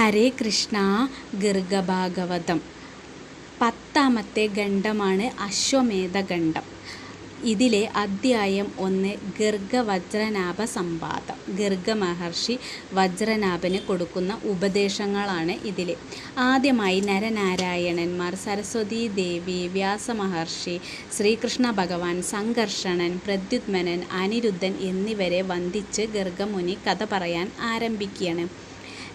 ഹരേ കൃഷ്ണ ഗർഗഭാഗവതം. പത്താമത്തെ ഖണ്ഡമാണ് അശ്വമേധ ഖണ്ഡം ഇതിലെ അധ്യായം ഒന്ന് ഗർഗ വജ്രനാഭ സംവാദം ഗർഗ മഹർഷി വജ്രനാഭന് കൊടുക്കുന്ന ഉപദേശങ്ങളാണ് ഇതിൽ ആദ്യമായി നരനാരായണന്മാർ സരസ്വതി ദേവി വ്യാസമഹർഷി ശ്രീകൃഷ്ണ ഭഗവാൻ സംഘർഷണൻ പ്രദ്യുത്മനൻ അനിരുദ്ധൻ എന്നിവരെ വന്ദിച്ച് ഗർഗമുനി കഥ പറയാൻ ആരംഭിക്കുകയാണ്.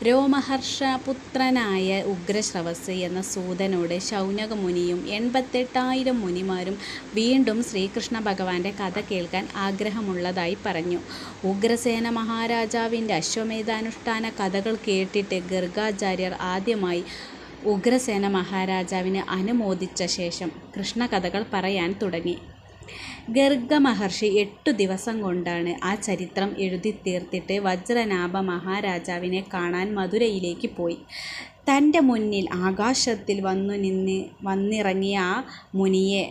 രോമഹർഷപുത്രനായ ഉഗ്രശ്രവസ് എന്ന സൂതനോട് ശൗനകമുനിയും എൺപത്തെട്ടായിരം മുനിമാരും വീണ്ടും ശ്രീകൃഷ്ണ ഭഗവാന്റെ കഥ കേൾക്കാൻ ആഗ്രഹമുള്ളതായി പറഞ്ഞു. ഉഗ്രസേന മഹാരാജാവിന്റെ അശ്വമേധാനുഷ്ഠാന കഥകൾ കേട്ടിട്ട് ഗർഗാചാര്യർ ആദ്യമായി ഉഗ്രസേന മഹാരാജാവിനെ അനുമോദിച്ച ശേഷം കൃഷ്ണകഥകൾ പറയാൻ തുടങ്ങി. ഗർഗ മഹർഷി എട്ടു ദിവസം കൊണ്ടാണ് ആ ചരിത്രം എഴുതി തീർത്തിട്ട് വജ്രനാഭ മഹാരാജാവിനെ കാണാൻ മധുരയിലേക്ക് പോയി. തന്റെ മുന്നിൽ ആകാശത്തിൽ വന്നു നിന്ന് വന്നിറങ്ങിയ ആ മുനിയെ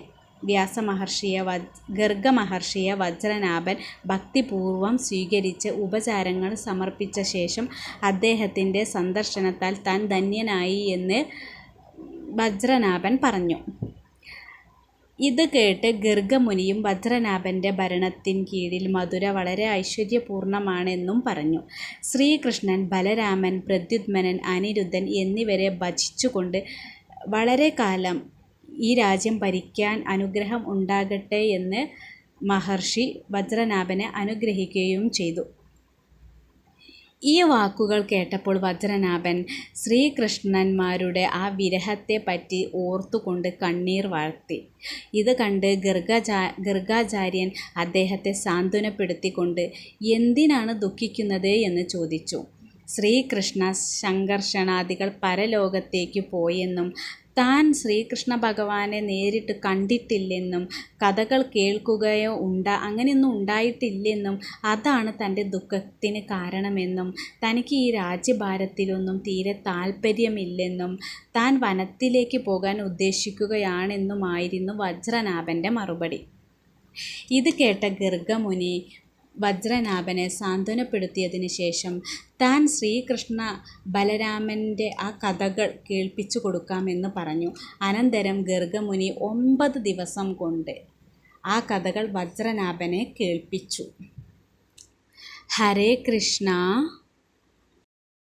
വ്യാസമഹർഷിയെ വജ് ഗർഗ മഹർഷിയെ വജ്രനാഭൻ ഭക്തിപൂർവം സ്വീകരിച്ച് ഉപചാരങ്ങൾ സമർപ്പിച്ച ശേഷം അദ്ദേഹത്തിന്റെ സന്ദർശനത്താൽ താൻ ധന്യനായി എന്ന് വജ്രനാഭൻ പറഞ്ഞു. ഇത് കേട്ട് ഗർഗമുനിയും വജ്രനാഭന്റെ ഭരണത്തിൻ കീഴിൽ മധുര വളരെ ഐശ്വര്യപൂർണമാണെന്നും പറഞ്ഞു. ശ്രീകൃഷ്ണൻ ബലരാമൻ പ്രദ്യുത്മനൻ അനിരുദ്ധൻ എന്നിവരെ ഭജിച്ചുകൊണ്ട് വളരെ കാലം ഈ രാജ്യം ഭരിക്കാൻ അനുഗ്രഹം ഉണ്ടാകട്ടെ എന്ന് മഹർഷി വജ്രനാഭനെ അനുഗ്രഹിക്കുകയും ചെയ്തു. ഈ വാക്കുകൾ കേട്ടപ്പോൾ വജ്രനാഭൻ ശ്രീകൃഷ്ണന്മാരുടെ ആ വിരഹത്തെ പറ്റി ഓർത്തുകൊണ്ട് കണ്ണീർ വാഴ്ത്തി. ഇത് കണ്ട് ഗർഗാചാ ഗർഗാചാര്യൻ അദ്ദേഹത്തെ സാന്ത്വനപ്പെടുത്തിക്കൊണ്ട് എന്തിനാണ് ദുഃഖിക്കുന്നത്? എന്ന് ചോദിച്ചു. ശ്രീകൃഷ്ണ സംഘർഷണാദികൾ പരലോകത്തേക്ക് പോയെന്നും താൻ ശ്രീകൃഷ്ണ ഭഗവാനെ നേരിട്ട് കണ്ടിട്ടില്ലെന്നും കഥകൾ കേൾക്കുകയോ ഉണ്ടാ അങ്ങനെയൊന്നും ഉണ്ടായിട്ടില്ലെന്നും അതാണ് തന്റെ ദുഃഖത്തിന് കാരണമെന്നും തനിക്ക് ഈ രാജ്യഭാരത്തിലൊന്നും തീരെ താല്പര്യമില്ലെന്നും താൻ വനത്തിലേക്ക് പോകാൻ ഉദ്ദേശിക്കുകയാണെന്നുമായിരുന്നു വജ്രനാഭന്റെ മറുപടി. ഇത് കേട്ട ഗർഗമുനി വജ്രനാഭനെ സാന്ത്വനപ്പെടുത്തിയതിനു ശേഷം താൻ ശ്രീകൃഷ്ണ ബലരാമന്റെ ആ കഥകൾ കേൾപ്പിച്ചു കൊടുക്കാമെന്ന് പറഞ്ഞു. അനന്തരം ഗർഗമുനി ഒമ്പത് ദിവസം കൊണ്ട് ആ കഥകൾ വജ്രനാഭനെ കേൾപ്പിച്ചു. ഹരേ കൃഷ്ണ.